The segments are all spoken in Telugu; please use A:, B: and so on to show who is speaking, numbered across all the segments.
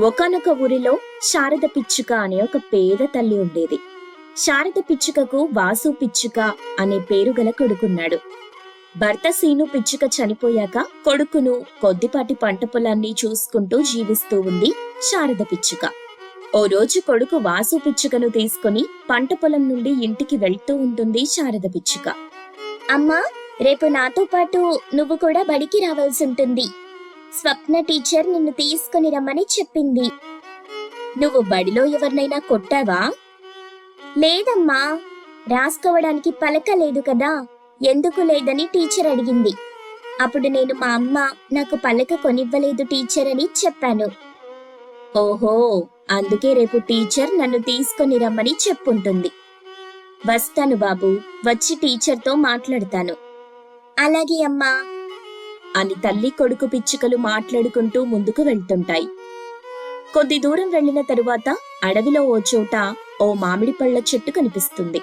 A: ఒకనొక ఊరిలో శారద పిచ్చుక అనే ఒక పేద తల్లి ఉండేది. శారద పిచ్చుకకు వాసు పిచ్చుక అనే పేరు గల కొడుకున్నాడు. భర్త సీను పిచ్చుక చనిపోయాక కొడుకును కొద్దిపాటి పంట పొలాన్ని చూసుకుంటూ జీవిస్తూ ఉంది శారద పిచ్చుక. ఓ రోజు కొడుకు వాసు పిచ్చుకను తీసుకుని పంట పొలం నుండి ఇంటికి వెళ్తూ ఉంటుంది శారద పిచ్చుక. అమ్మా రేపు నాతో పాటు నువ్వు కూడా బడికి రావాల్సి ఉంటుంది. స్వప్న టీచర్ నిన్ను తీసుకుని రమ్మని చెప్పింది. నువ్వు బడిలో ఎవరినైనా కొట్టావా? లేదమ్మా రాసుకోవడానికి పలక లేదు కదా ఎందుకు లేదని టీచర్ అడిగింది. అప్పుడు నేను మా అమ్మ నాకు పలక కొనివ్వలేదు టీచర్ అని చెప్పాను. ఓహో అందుకే రేపు టీచర్ నన్ను తీసుకొని రమ్మని చెప్పుంటుంది. వస్తాను బాబు వచ్చి టీచర్తో మాట్లాడతాను. అలాగే అమ్మా అని తల్లి కొడుకు పిచ్చుకలు మాట్లాడుకుంటూ ముందుకు వెళ్తుంటాయి. కొద్ది దూరం వెళ్ళిన తరువాత అడవిలో ఓ చోట ఓ మామిడి పళ్ళ చెట్టు కనిపిస్తుంది.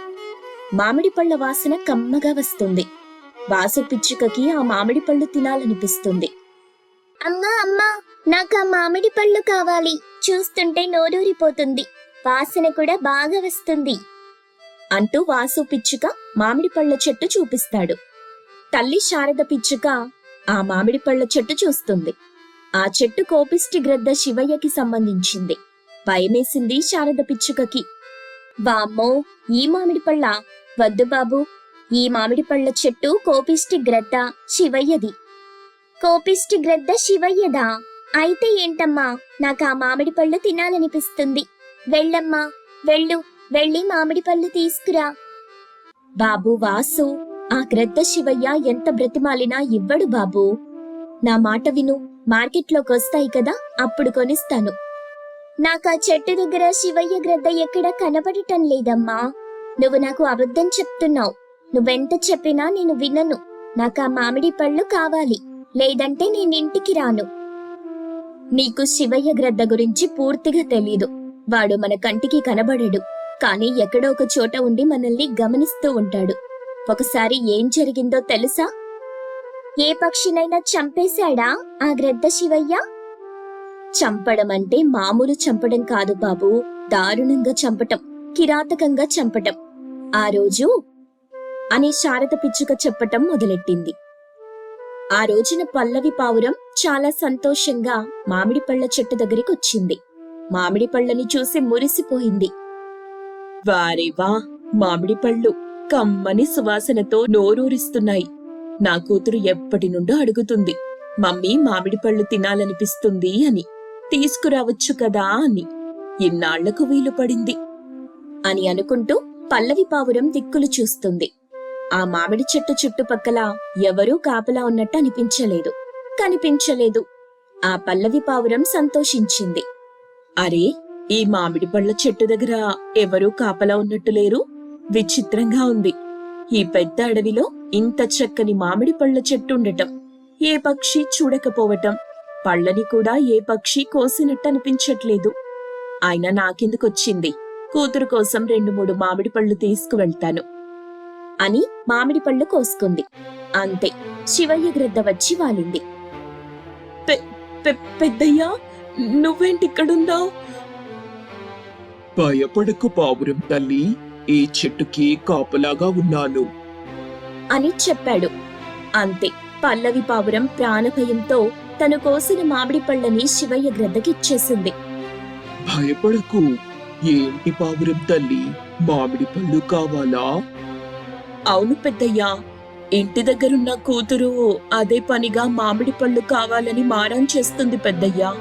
A: మామిడి పళ్ళ వాసన కమ్మగా వస్తుంది. వాసు పిచ్చుకకి ఆ మామిడి పళ్ళు తినాలనిపిస్తుంది. అమ్మా అమ్మా నాకు ఆ మామిడి పళ్ళు కావాలి. చూస్తుంటే నోరూరిపోతుంది. వాసన కూడా బాగా వస్తుంది. అంటూ వాసు పిచ్చుక మామిడి పళ్ళ చెట్టు చూపిస్తాడు. తల్లి శారద పిచ్చుక ఆ మామిడి పళ్ళ చెట్టు చూస్తుంది. ఆ చెట్టు కోపిష్టి గ్రద్ద శివయ్యకి సంబంధించింది. భయమేసింది శారద పిచ్చుకకి. వామ్మో ఈ మామిడి పళ్ళ? వద్దు బాబు ఈ మామిడి పళ్ళ చెట్టు కోపిష్టి గ్రద్ద శివయ్యది. కోపిష్టి గ్రద్ద శివయ్యదా? అయితే ఏంటమ్మా నాకు ఆ మామిడి పళ్ళు తినాలనిపిస్తుంది. వెళ్ళమ్మా వెళ్ళు వెళ్ళి మామిడి పళ్ళు తీసుకురా. బాబు వాసు ఆ గ్రద్ద శివయ్య ఎంత బ్రతిమాలినా ఇవ్వడు బాబు. నా మాట విను మార్కెట్లోకి వస్తాయి కదా అప్పుడు కొనిస్తాను. నాకు ఆ చెట్టు దగ్గర శివయ్య గ్రద్ద ఎక్కడ కనబడటం లేదమ్మా. నువ్వు నాకు అబద్ధం చెప్తున్నావు. నువ్వెంత చెప్పినా నేను వినను. నాకు ఆ మామిడి పళ్ళు కావాలి. లేదంటే నేను ఇంటికి రాను. నీకు శివయ్య గ్రద్ద గురించి పూర్తిగా తెలీదు. వాడు మన కంటికి కనబడడు. కానీ ఎక్కడో ఒక చోట ఉండి మనల్ని గమనిస్తూ ఉంటాడు. ఒకసారి ఏం జరిగిందో తెలుసా? ఏ పక్షినైనా చంపేశాడా ఆ గ్రద్ద శివయ్య? చంపడం అంటే మామూలు చంపడం కాదు బాబు దారుణంగా చంపటం కిరాతకంగా చంపటం. ఆ రోజు అని శారద పిచ్చుక చెప్పటం మొదలెట్టింది. ఆ రోజున పల్లవి పావురం చాలా సంతోషంగా మామిడి పళ్ళ చెట్టు దగ్గరికి వచ్చింది మామిడి పళ్ళని చూసి మురిసిపోయింది. వారే వా మామిడి పళ్ళు కమ్మని సువాసనతో నోరూరిస్తున్నాయి. నా కూతురు ఎప్పటి నుండో అడుగుతుంది మమ్మీ మామిడి పళ్ళు తినాలనిపిస్తుంది అని తీసుకురావచ్చు కదా అని ఇన్నాళ్ళకు వీలు పడింది అని అనుకుంటూ పల్లవి పావురం దిక్కులు చూస్తుంది. ఆ మామిడి చెట్టు చుట్టుపక్కల ఎవరూ కాపలా ఉన్నట్టు అనిపించలేదు. కనిపించలేదు. ఆ పల్లవి పావురం సంతోషించింది. అరే ఈ మామిడి పళ్ళ చెట్టు దగ్గర ఎవరూ కాపలా ఉన్నట్టు లేరు? విచిత్రంగా ఉంది. ఈ పెద్ద అడవిలో ఇంత చక్కని మామిడి పళ్ళ చెట్టు ఉండటం ఏ పక్షి చూడకపోవటం పళ్ళని కూడా ఏ పక్షి కోసినట్టు అనిపించట్లేదు. అయినా నాకెందుకొచ్చింది? కూతురు కోసం రెండు మూడు మామిడి పళ్ళు తీసుకువెళ్తాను అని మామిడి పళ్ళు కోసుకుంది. అంతే శివయ్య గ్రద్ద వచ్చి వాలింది. పెద్దయ్యా నువ్వేంటిక్కడుందావు
B: భయపడకు పావురం తల్లి ఈ చెట్టుకి కాపలాగా ఉన్నాను.
A: అని చెప్పాడు. అంతే. పల్లవి పావురం ప్రాణభయంతో తను కోసిన మామిడి పళ్ళని శివయ్య గ్రద్దకిచ్చేసింది
B: భయపడకు. ఏంటి పావురం తల్లి? మామిడి పళ్ళు కావాలా?
A: అవును పెద్దయ్యా. ఇంటి దగ్గరున్న కూతురు అదే పనిగా మామిడి పళ్ళు కావాలని మారం చేస్తుంది పెద్దయ్యా.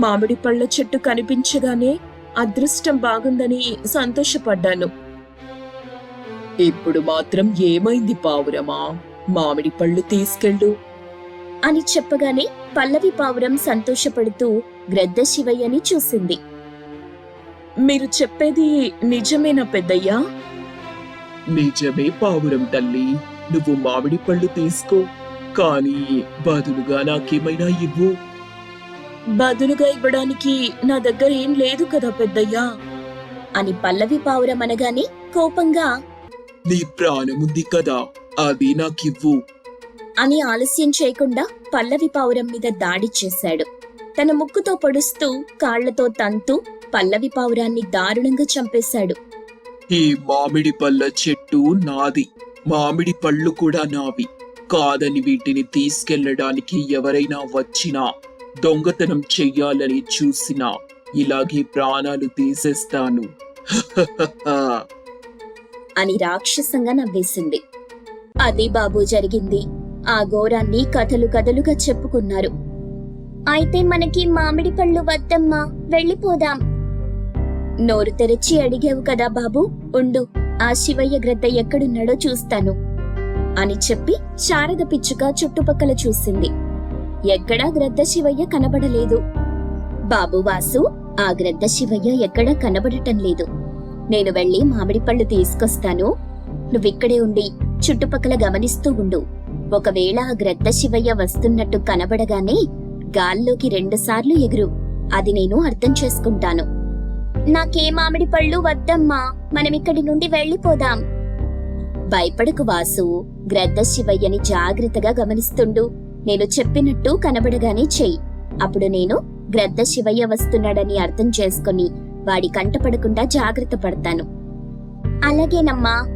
A: మామిడి పళ్ళ చెట్టు కనిపించగానే అదృష్టం బాగుందని సంతోషపడ్డాను.
B: ఇప్పుడు మాత్రం ఏమైంది పావురమా? మామిడి పళ్ళు తీసుకెళ్ళు.
A: అని చెప్పగానే పల్లవి పావురం సంతోషపడుతూ గ్రద్ద శివయ్యని చూసింది. మీరు చెప్పేది నిజమేనా పెద్దయ్యా?
B: నిజమే పావురం తల్లి. నువ్వు మామిడి పళ్ళు తీసుకో. కానీ బదులుగా నాకేమైనా ఇవ్వు.
A: బదులుగా ఇవ్వడానికి నా దగ్గర ఏం లేదు కదా పెద్దయ్యా? అని పల్లవి పావురం అనగానే కోపంగా
B: నీ ప్రాణముంది కదా అది నాకివ్వు.
A: అని ఆలస్యం చేయకుండా పల్లవి పావురం మీద దాడి చేశాడు. తన ముక్కుతో పొడుస్తూ కాళ్ళతో తంతూ పల్లవి పావురాన్ని దారుణంగా చంపేశాడు.
B: ఈ మామిడి పళ్ళ చెట్టు నాది మామిడి పళ్ళు కూడా నావి. కాదని వీటిని తీసుకెళ్ళడానికి ఎవరైనా వచ్చినా దొంగతనం చెయ్యాలని చూసినా ఇలాగే ప్రాణాలు తీసేస్తాను.
A: అని రాక్షసంగా నవ్వేసింది. అది బాబు జరిగింది. ఆ ఘోరాన్ని కథలు కథలుగా చెప్పుకున్నారు. అయితే మనకి మామిడి పళ్ళు వద్దమ్మా వెళ్ళిపోదాం. నోరు తెరిచి అడిగావు కదా బాబు ఉండు ఆ శివయ్య గ్రద్ద ఎక్కడున్నాడో చూస్తాను అని చెప్పి శారద పిచ్చుక చుట్టుపక్కల చూసింది. ఎక్కడా గ్రద్ద శివయ్య కనబడలేదు. బాబు వాసు ఆ గ్రద్ద శివయ్య ఎక్కడా కనబడటం లేదు. నేను వెళ్ళి మామిడి పళ్ళు తీసుకొస్తాను. నువ్విక్కడే ఉండి చుట్టుపక్కల గమనిస్తూ ఉండు. ఒకవేళ ఆ గ్రద్ద శివయ్య వస్తున్నట్టు కనబడగానే గాల్లోకి రెండుసార్లు ఎగురు. అది నేను అర్థం చేసుకుంటాను. నాకే మామిడి పళ్ళు వద్దమ్మా. మనమిక్కడి నుండి వెళ్ళిపోదాం. భయపడకు వాసు. గ్రద్ద శివయ్యని జాగ్రత్తగా గమనిస్తుండు. నేను చెప్పినట్టు కనబడగానే చెయ్యి. అప్పుడు నేను గ్రద్ద శివయ్య వస్తున్నాడని అర్థం చేసుకుని వాడి కంటపడకుండా జాగ్రత్త పడతాను. అలాగేనమ్మా.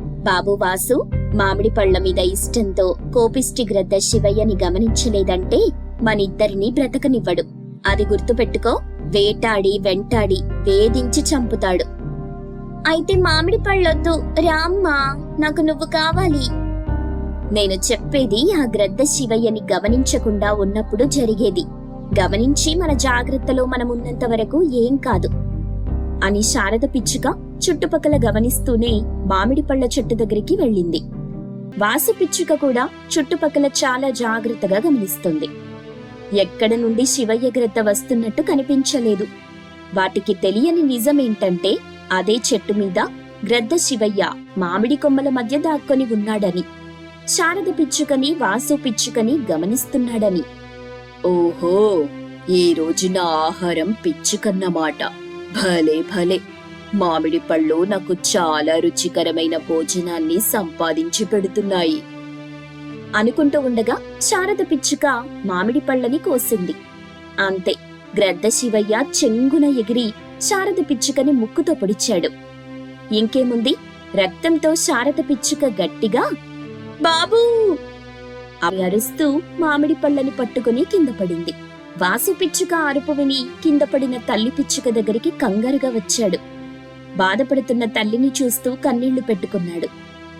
A: బాబు వాసు మామిడి పళ్ళ మీద ఇష్టంతో కోపిష్టి గ్రద్ద శివయ్యని గమనించలేదంటే మనిద్దరినీ బ్రతకనివ్వడు. అది గుర్తుపెట్టుకో వేటాడి వెంటాడి వేధించి చంపుతాడు. అయితే మామిడి పళ్ళొద్దు. రామ్మా నాకు నువ్వు కావాలి. నేను చెప్పేది ఆ గ్రద్ద శివయ్యని గమనించకుండా ఉన్నప్పుడు జరిగేది. గమనించి మన జాగ్రత్తలో మనమున్నంత వరకు ఏం కాదు. అని శారద పిచ్చుక చుట్టుపక్కల గమనిస్తూనే మామిడి పళ్ళ చెట్టు దగ్గరికి వెళ్ళింది. వాసు పిచ్చుక కూడా చుట్టుపక్కల చాలా జాగ్రత్తగా గమనిస్తుంది. ఎక్కడ నుండి శివయ్య గ్రద్ద వస్తున్నట్టు కనిపించలేదు. వాటికి తెలియని నిజమేంటంటే అదే చెట్టు మీద గ్రద్ద శివయ్య మామిడి కొమ్మల మధ్య దాక్కొని ఉన్నాడని శారద పిచ్చుకని వాసు పిచ్చుకని గమనిస్తున్నాడని. ఓహో ఈ రోజు నా ఆహారం పిచ్చుకన్నమాట. భలే భలే. మామిడి పళ్ళు నాకు చాలా రుచికరమైన భోజనాన్ని సంపాదించి పెడుతున్నాయి. అనుకుంటూ ఉండగా శారద పిచ్చుక మామిడి పళ్ళని కోసింది. అంతే గ్రద్ద శివయ్య చెంగున ఎగిరి శారద పిచ్చుకని ముక్కుతో పొడిచాడు. ఇంకేముంది? రక్తంతో శారద పిచ్చుక గట్టిగా బాబూ అవి అరుస్తూ మామిడి పళ్ళని పట్టుకుని కింద పడింది. వాసు పిచ్చుక అరుపు విని కింద పడిన తల్లి పిచ్చుక దగ్గరికి కంగారుగా వచ్చాడు. బాధపడుతున్న తల్లిని చూస్తూ కన్నీళ్ళు పెట్టుకున్నాడు.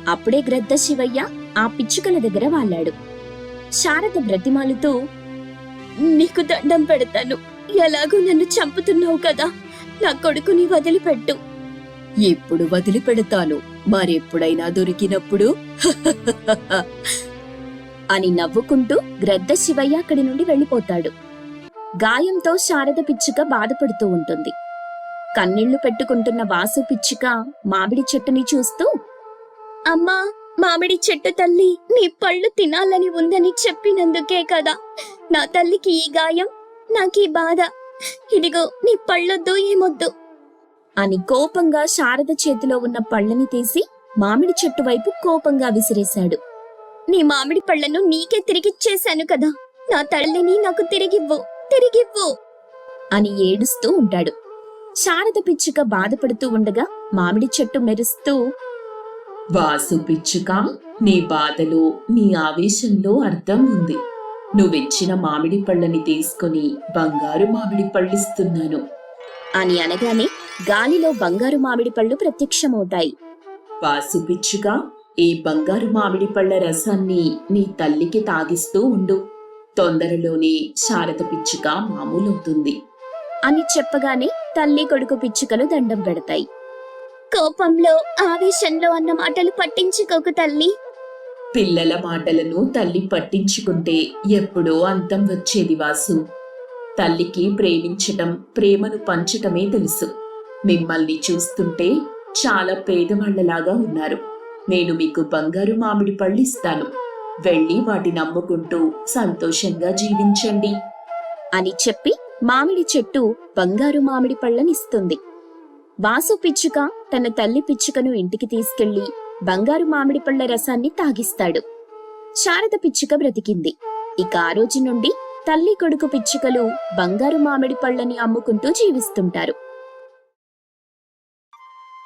A: అప్పుడే గ్రద్ద శివయ్య ఆ పిచ్చుకల దగ్గర వాళ్ళాడు శారద బ్రతిమాలుతూ నీకు దండం పెడతాను. ఎలాగో నన్ను చంపుతున్నావు కదా. నా కొడుకుని వదిలిపెట్టు. ఎప్పుడు వదిలిపెడతాను? మరెప్పుడైనా దొరికినప్పుడు? అని నవ్వుకుంటూ గ్రద్ద శివయ్య అక్కడి నుండి వెళ్ళిపోతాడు. గాయంతో శారద పిచ్చుక బాధపడుతూ ఉంటుంది. కన్నీళ్ళు పెట్టుకుంటున్న వాసు పిచ్చుక మామిడి చెట్టుని చూస్తూ అమ్మా మామిడి చెట్టు తల్లి నీ పళ్ళు తినాలని ఉందని చెప్పినందుకే కదా. నా తల్లికి ఈ గాయం నాకీ బాధ. ఇదిగో నీ పళ్ళొద్దు ఏమొద్దు. అని కోపంగా శారద చేతిలో ఉన్న పళ్ళని తీసి మామిడి చెట్టు వైపు కోపంగా విసిరేశాడు. నీ మామిడి పళ్ళను నీకే తిరిగిచ్చేశాను కదా. నా తల్లిని నాకు తిరిగివ్వు తిరిగివ్వు అని ఏడుస్తూ ఉంటాడు. శారద పిచ్చుక బాధపడుతూ ఉండగా మామిడి చెట్టు మెరుస్తూ
C: వాసు పిచ్చుక నీ బాధలో నీ ఆవేశంలో అర్థం ఉంది. నువ్విచ్చిన మామిడి పళ్ళని తీసుకొని బంగారు మామిడి పళ్ళిస్తున్నాను
A: అని అనగానే గాలిలో బంగారు మామిడి పళ్ళు ప్రత్యక్షమవుతాయి.
C: వాసు పిచ్చుక ఈ బంగారు మామిడి పళ్ళ రసాన్ని నీ తల్లికి తాగిస్తూ ఉండు. తొందరలోనే శారద పిచ్చుక మామూలవుతుంది.
A: అని చెప్పగానే తల్లి కొడుకు పిచ్చుకలు దండం పెడతాయి. కోపంలో ఆవేశంలో అన్న మాటలు పట్టించుకోకు తల్లి.
C: పిల్లల మాటలను తల్లి పట్టించుకుంటే ఎప్పుడో అంతం వచ్చేది వాసు. తల్లికి ప్రేమించటం ప్రేమను పంచటమే తెలుసు. మిమ్మల్ని చూస్తుంటే చాలా పేదవాళ్ళలాగా ఉన్నారు. నేను మీకు బంగారు మామిడి పళ్ళిస్తాను. వెళ్ళి వాటిని అమ్ముకుంటూ సంతోషంగా జీవించండి.
A: అని చెప్పి మామిడి చెట్టు బంగారు మామిడి పళ్ళనిస్తుంది. వాసు పిచ్చుక తన తల్లి పిచ్చుకను ఇంటికి తీసుకెళ్ళి బంగారు మామిడి పళ్ళ రసాన్ని తాగిస్తాడు. శారద పిచ్చుక బ్రతికింది. ఇక ఆ రోజు నుండి తల్లి కొడుకు పిచ్చుకలు బంగారు మామిడి పళ్ళని అమ్ముకుంటూ జీవిస్తుంటారు.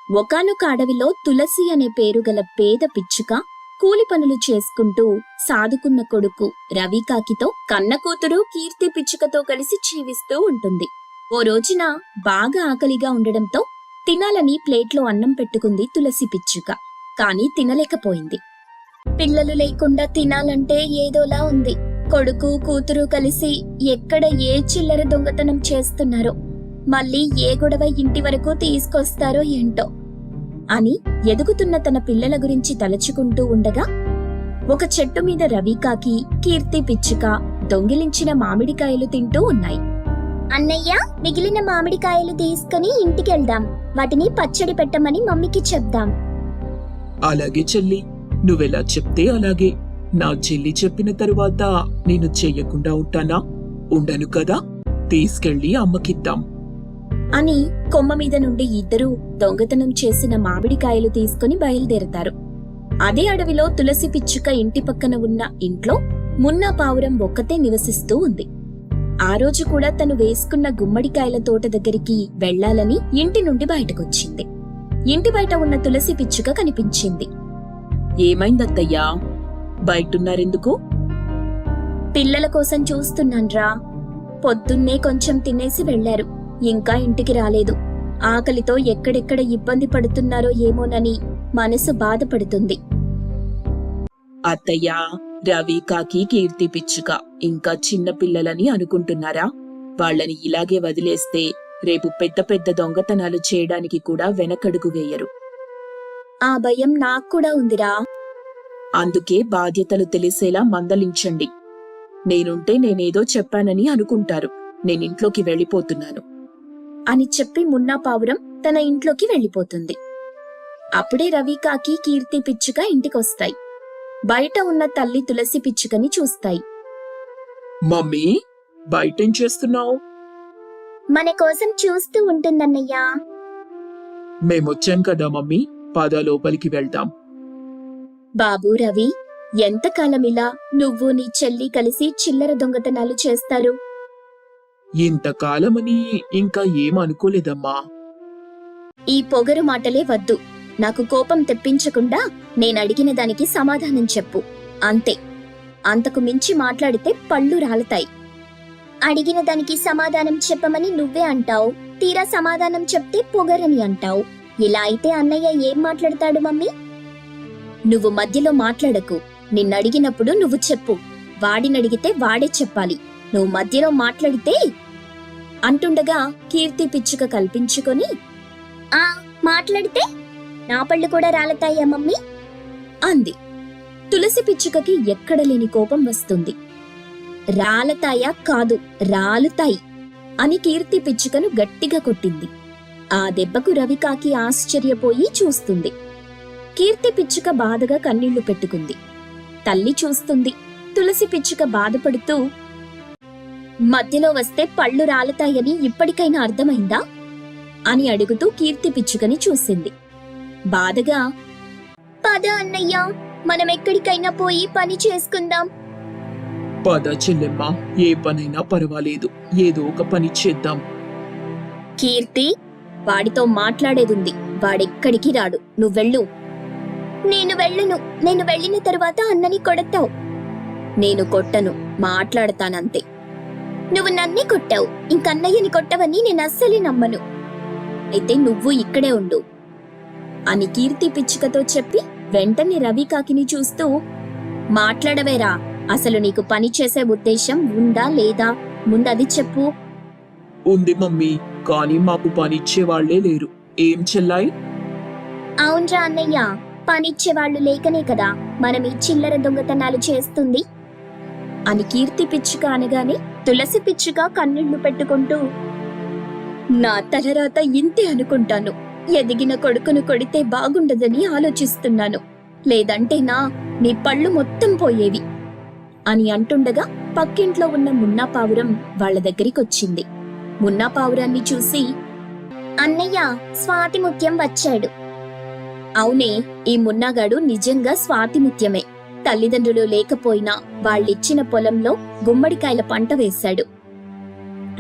A: ఒకనొక అడవిలో తులసి అనే పేరు గల పేద పిచ్చుక కూలి పనులు చేసుకుంటూ సాదుకున్న కొడుకు రవికాకితో కన్న కూతురు కీర్తి పిచ్చుకతో కలిసి జీవిస్తూ ఉంటుంది. ఓ రోజున బాగా ఆకలిగా ఉండడంతో తినాలని ప్లేట్లో అన్నం పెట్టుకుంది తులసి పిచ్చుక కానీ తినలేకపోయింది. పిల్లలు లేకుండా తినాలంటే ఏదోలా ఉంది. కొడుకు కూతురు కలిసి ఎక్కడ ఏ చిల్లర దొంగతనం చేస్తున్నారో మళ్ళీ ఏ గొడవ ఇంటి వరకు తీసుకొస్తారో ఏంటో అని ఎదుగుతున్న తన పిల్లల గురించి తలచుకుంటూ ఉండగా ఒక చెట్టు మీద రవికాకి కీర్తి పిచ్చుక దొంగిలించిన మామిడికాయలు తింటూ ఉన్నాయి. అన్నయ్య మిగిలిన మామిడికాయలు తీసుకుని ఇంటికెళ్దాం. వాటిని పచ్చడి పెట్టమని మమ్మీకి చెప్దాం.
B: అలాగే చెల్లి నువ్వెలా చెప్తే అలాగే. నా చెల్లి చెప్పిన తరువాత నేను చెయ్యకుండా ఉంటానా? ఉండను కదా? తీసుకెళ్ళి అమ్మకిద్దాం.
A: అని కొమ్మ మీద నుండి ఇద్దరూ దొంగతనం చేసిన మామిడికాయలు తీసుకుని బయలుదేరతారు. అదే అడవిలో తులసి పిచ్చుక ఇంటి పక్కన ఉన్న ఇంట్లో మున్నా పావురం ఒక్కతే నివసిస్తూ ఉంది. ఆ రోజు కూడా తను వేసుకున్న గుమ్మడికాయల తోట దగ్గరికి వెళ్ళాలని ఇంటి నుండి బయటకొచ్చింది. ఇంటి బయట ఉన్న తులసి పిచ్చుక కనిపించింది.
C: ఏమైందత్తయ్యా? బయటున్నారెందుకు?
A: పిల్లల కోసం చూస్తున్నాన్రా. పొద్దున్నే కొంచెం తినేసి వెళ్ళారు ఇంకా ఇంటికి రాలేదు. ఆకలితో ఎక్కడెక్కడ ఇబ్బంది పడుతున్నారో ఏమోనని మనసు బాధపడుతుంది.
C: అత్తయ్యా రవి కాకి కీర్తి పిచ్చుక ఇంకా చిన్న పిల్లలని అనుకుంటున్నారా? వాళ్ళని ఇలాగే వదిలేస్తే రేపు పెద్ద పెద్ద దొంగతనాలు చేయడానికి కూడా వెనకడుగు వేయరు.
A: ఆ భయం నాకు కూడా ఉందిరా.
C: అందుకే బాధ్యతలు తెలిసేలా మందలించండి. నేనుంటే నేనేదో చెప్పానని అనుకుంటారు. నేనింట్లోకి వెళ్ళిపోతున్నాను.
A: అని చెప్పి మున్నా పావురం తన ఇంట్లోకి వెళ్ళిపోతుంది అప్పుడే రవికాకి కీర్తి పిచ్చుక ఇంటికొస్తాయి. బయట ఉన్న తల్లి తులసి పిచ్చుకని చూస్తాయి.
B: మమ్మీ బయటేం చేస్తున్నావు?
A: మన కోసం చూస్తూ ఉంటుందన్నయ్యా.
B: మేమొచ్చాం కదా మమ్మీ పద లోపలికి వెళ్దాం.
A: బాబు రవి ఎంతకాలం ఇలా నువ్వు నీ చెల్లి కలిసి చిల్లర దొంగతనాలు చేస్తారు?
B: ఇంతకాలమని ఇంకా ఏమనుకోలేదమ్మా.
A: ఈ పొగరు మాటలే వద్దు. నాకు కోపం తెప్పించకుండా నేను అడిగిన దానికి సమాధానం చెప్పు. అంతే. అంతకు మించి మాట్లాడితే పళ్ళు రాలతాయి. అడిగిన దానికి సమాధానం చెప్పమని నువ్వే అంటావు. తీరా సమాధానం చెప్తే పొగరని అంటావు. ఇలా అయితే అన్నయ్య ఏం మాట్లాడతాడు మమ్మీ? నువ్వు మధ్యలో మాట్లాడకు. నిన్నడిగినప్పుడు నువ్వు చెప్పు. వాడినడిగితే వాడే చెప్పాలి. నువ్వు మధ్యలో మాట్లాడితే అంటుండగా కీర్తి పిచ్చుక కల్పించుకొని ఆ మాట్లాడితే? నా పళ్ళు కూడా రాలతాయా మమ్మీ? అంది. తులసి పిచ్చుకకి ఎక్కడ లేని కోపం వస్తుంది. రాలతాయా కాదు రాలుతాయి అని కీర్తి పిచ్చుకను గట్టిగా కొట్టింది. ఆ దెబ్బకు రవికాకి ఆశ్చర్యపోయి చూస్తుంది. కీర్తి పిచ్చుక బాధగా కన్నీళ్ళు పెట్టుకుంది. తల్లి చూస్తుంది. తులసి పిచ్చుక బాధపడుతూ మధ్యలో వస్తే పళ్ళు రాలతాయని ఇప్పటికైనా అర్థమైందా? అని అడుగుతూ కీర్తి పిచ్చుకని చూసింది. బాధగా పద అన్నయ్య మనం ఎక్కడికైనా పోయి పని చేసుకుందాం.
B: పద చెల్లెమ్మ ఏ పనైనా పర్వాలేదు ఏదో ఒక పని చేద్దాం.
A: కీర్తి వాడితో మాట్లాడేదుంది. వాడెక్కడికి రాడు. నువ్వెళ్ళు నేను వెళ్ళను. నేను వెళ్ళిన తరువాత అన్నని కొడతావు. నేను కొట్టను. మాట్లాడతానంతే. నువ్వు నన్నే కొట్టావు. ఇంకన్నయ్యని కొట్టవని నేను అస్సలే నమ్మను. అయితే నువ్వు ఇక్కడే ఉండు. అని కీర్తి పిచ్చుకతో చెప్పి వెంటనే రవి కాకిని చూస్తూ మాట్లాడవేరా. అసలు నీకు పని చేసే ఉద్దేశం ఉందా లేదా? ముందది చెప్పు.
B: ఉంది మమ్మీ. కానీ మాకు పనిచ్చే వాళ్ళే లేరు. ఏం చెల్లాయి?
A: అవునరా అన్నయ్య. పనిచ్చేవాళ్ళు లేకనే కదా. మనం ఈ చిల్లర దొంగతనాలు చేస్తుంది. అని కీర్తి పిచ్చుక అనగానే తులసి పిచ్చిగా కన్నీళ్ళు పెట్టుకుంటూ నా తలరాత ఇంతే అనుకుంటాను. ఎదిగిన కొడుకును కొడితే బాగుండదని ఆలోచిస్తున్నాను. లేదంటే నా నీ పళ్ళు మొత్తం పోయేవి అని అంటుండగా పక్కింట్లో ఉన్న మున్నా పావురం వాళ్ళ దగ్గరికొచ్చింది. మున్నా పావురాన్ని చూసి అన్నయ్య స్వాతి ముత్యం వచ్చాడు. అవునే ఈ మున్నాగాడు నిజంగా స్వాతి ముత్యమే. తల్లిదండ్రులు లేకపోయినా వాళ్ళిచ్చిన పొలంలో గుమ్మడికాయల పంట వేశాడు.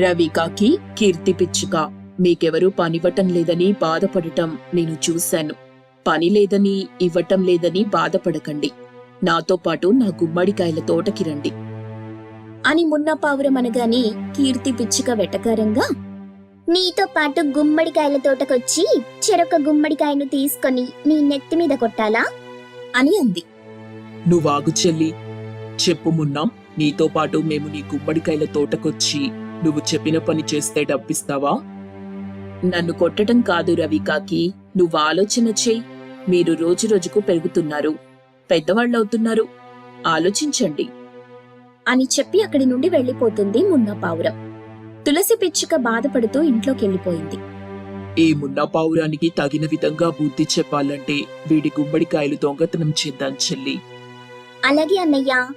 C: రవి కాకి కీర్తి పిచ్చుక మీకెవరూ పనివ్వటం లేదని బాధపడటం నేను చూశాను. పని లేదని ఇవ్వటం లేదని బాధపడకండి. నాతో పాటు నా గుమ్మడికాయల తోటకి రండి.
A: అని మున్న పావురం అనగానే కీర్తి పిచ్చుక వెటకారంగా నీతో పాటు గుమ్మడికాయల తోటకొచ్చి చెరొక గుమ్మడికాయను తీసుకొని నీ నెత్తి మీద కొట్టాలా? అని అంది.
B: నువ్వాగు చెల్లి. చెప్పు మున్నాం నీతో పాటు మేము నీ గుమ్మడికాయల తోటకొచ్చి నువ్వు చెప్పిన పని చేస్తే డబ్బిస్తావా?
C: నన్ను కొట్టడం కాదు రవి కాకి నువ్వు ఆలోచన చెయ్యి. మీరు రోజు రోజుకు పెరుగుతున్నారు. పెద్దవాళ్ళవుతున్నారు. ఆలోచించండి.
A: అని చెప్పి అక్కడి నుండి వెళ్ళిపోతుంది మున్న పావురం. తులసి పిచ్చుక బాధపడుతూ ఇంట్లోకెళ్ళిపోయింది.
B: ఈ మున్నా పావురానికి తగిన విధంగా బుద్ధి చెప్పాలంటే వీడి గుమ్మడికాయలు దొంగతనం చేద్దాం చెల్లి.
A: అలాగే అన్నయ్యా.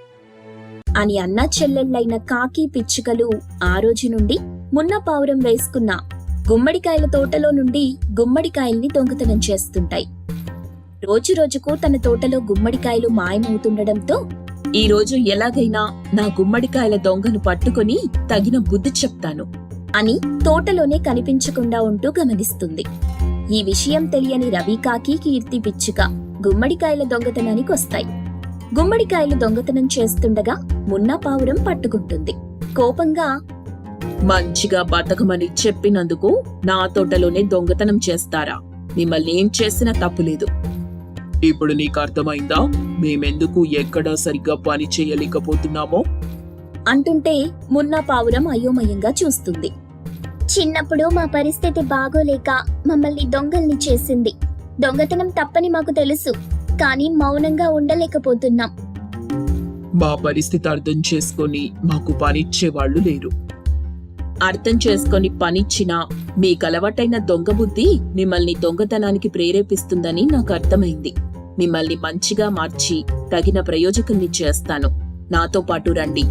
A: అని అన్న చెల్లెళ్ళైన కాకి పిచ్చుకలు ఆ రోజు నుండి మున్న పావురం వేసుకున్న గుమ్మడికాయల తోటలో నుండి గుమ్మడికాయల్ని దొంగతనం చేస్తుంటాయి. రోజు రోజుకు తన తోటలో గుమ్మడికాయలు మాయమవుతుండడంతో
C: ఈ రోజు ఎలాగైనా నా గుమ్మడికాయల దొంగను పట్టుకొని తగిన బుద్ధి చెప్తాను
A: అని తోటలోనే కనిపించకుండా ఉంటూ గమనిస్తుంది. ఈ విషయం తెలియని రవికాకి కీర్తి పిచ్చుక గుమ్మడికాయల దొంగతనానికి వస్తాయి. గుమ్మడికాయలు దొంగతనం చేస్తుండగా మున్నా పావురం పట్టుకుంటుంది. కోపంగా
C: మంచిగా బతకమని చెప్పినందుకు నా తోటలోనే దొంగతనం చేస్తారా? మిమ్మల్ని ఏం చేసినా తప్పులేదు.
B: ఇప్పుడు నీకు అర్థమైందా? మేమెందుకు ఎక్కడా సరిగ్గా పని చేయలేకపోతున్నామో?
A: అంటుంటే మున్నా పావురం అయోమయంగా చూస్తుంది. చిన్నప్పుడు మా పరిస్థితి బాగోలేక మమ్మల్ని దొంగల్ని చేసింది. దొంగతనం తప్పని మాకు తెలుసు. కానీ మౌనంగా ఉండలేకపోతున్నాం.
B: మా పరిస్థితి అర్థం చేసుకొని మాకు పనిచ్చే వాళ్ళు లేరు.
C: అర్థం చేసుకొని పనిచ్చినా మీకు అలవాటైన దొంగ బుద్ధి మిమ్మల్ని దొంగతనానికి ప్రేరేపిస్తుందని నాకు అర్థమైంది. మిమ్మల్ని మంచిగా మార్చి తగిన ప్రయోజకుల్ని చేస్తాను. నాతో పాటు రండి.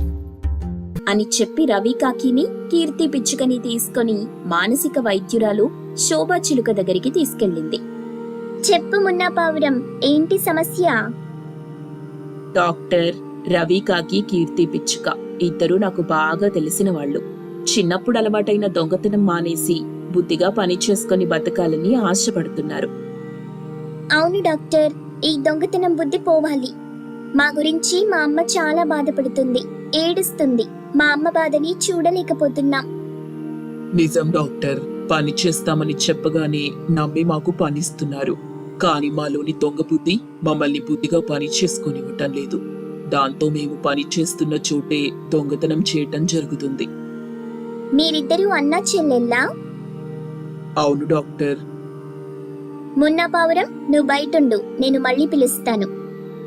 A: అని చెప్పి రవి కాకిని కీర్తి పిచ్చుకని తీసుకొని మానసిక వైద్యురాలు శోభా చిలుక దగ్గరికి తీసుకెళ్ళింది. చెప్పు మున్నా పావురం ఏంటి సమస్య?
C: డాక్టర్ రవి కాకి కీర్తి పిచ్చుక ఇద్దరు నాకు బాగా తెలిసిన వాళ్ళు. చిన్నప్పుడు అలవాటైన దొంగతనం మానేసి బుద్ధిగా పని చేసుకొని బతకాలని ఆశపడుతున్నారు.
A: అవును డాక్టర్ ఈ దొంగతనం బుద్ధి పోవాలి. మా గురించి మా అమ్మ చాలా బాధపడుతుంది ఏడుస్తుంది. మా అమ్మ బాధని చూడలేకపోతున్నాం.
B: నిజం డాక్టర్ పని చేస్తామని చెప్పగానే నమ్మి మాకు పనిస్తున్నారు. కానీ మాలోని దొంగ బుద్ధి మమ్మల్ని బుద్ధిగా పని చేసుకొనివ్వటం లేదు. దాంతో మేము పని చేస్తున్న చోటే దొంగతనం చేయటం జరుగుతుంది.
A: మీరిద్దరూ అన్నా చెల్లెల్లా?
B: అవును డాక్టర్.
A: మున్నా పావురం నువ్వు బయటుండు నేను మళ్ళీ పిలుస్తాను.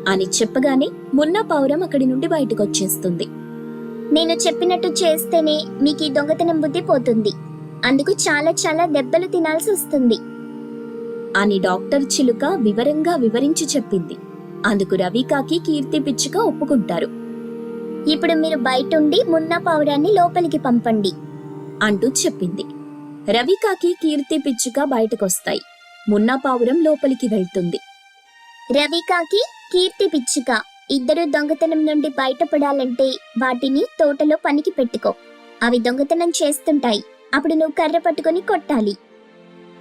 A: అని చెప్పగానే మున్నా పావురం అక్కడి నుండి బయటకొచ్చేస్తుంది. నేను చెప్పినట్టు చేస్తేనే మీకు ఈ దొంగతనం బుద్ధి పోతుంది. అందుకు చాలా చాలా దెబ్బలు తినాల్సి వస్తుంది అని డాక్టర్ చిలుక వివరంగా వివరించి చెప్పింది. అందుకు రవికాకి కీర్తి పిచ్చుక ఒప్పుకుంటారు. ఇప్పుడు మీరు బయటుండి మున్నా పావురాన్ని లోపలికి పంపండి అంటూ చెప్పింది. రవికాకి కీర్తి పిచ్చుక బయటకొస్తాయి. మున్నా పావురం లోపలికి వెళ్తుంది. రవికాకి కీర్తి పిచ్చుక ఇద్దరు దొంగతనం నుండి బయటపడాలంటే వాటిని తోటలో పనికి పెట్టుకో. అవి దొంగతనం చేస్తుంటాయి. అప్పుడు నువ్వు కర్ర పట్టుకొని కొట్టాలి.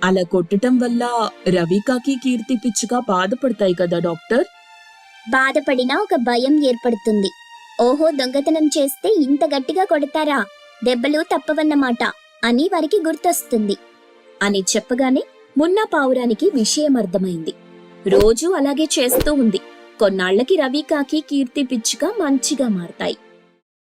C: అలా కొట్టటం వల్ల రవి కాకి కీర్తి పిచ్చుక బాధపడతాయి కదా డాక్టర్?
A: బాధపడినా ఒక భయం ఏర్పడుతుంది. ఓహో దొంగతనం చేస్తే ఇంత గట్టిగా కొడతారా? దెబ్బలు తప్పవన్నమాట అని వారికి గుర్తొస్తుంది. అని చెప్పగానే మున్నా పావురానికి విషయం అర్థమైంది. రోజూ అలాగే చేస్తూ ఉంది. కొన్నాళ్ళకి రవి కాకి కీర్తి పిచ్చుక మంచిగా మారతాయి.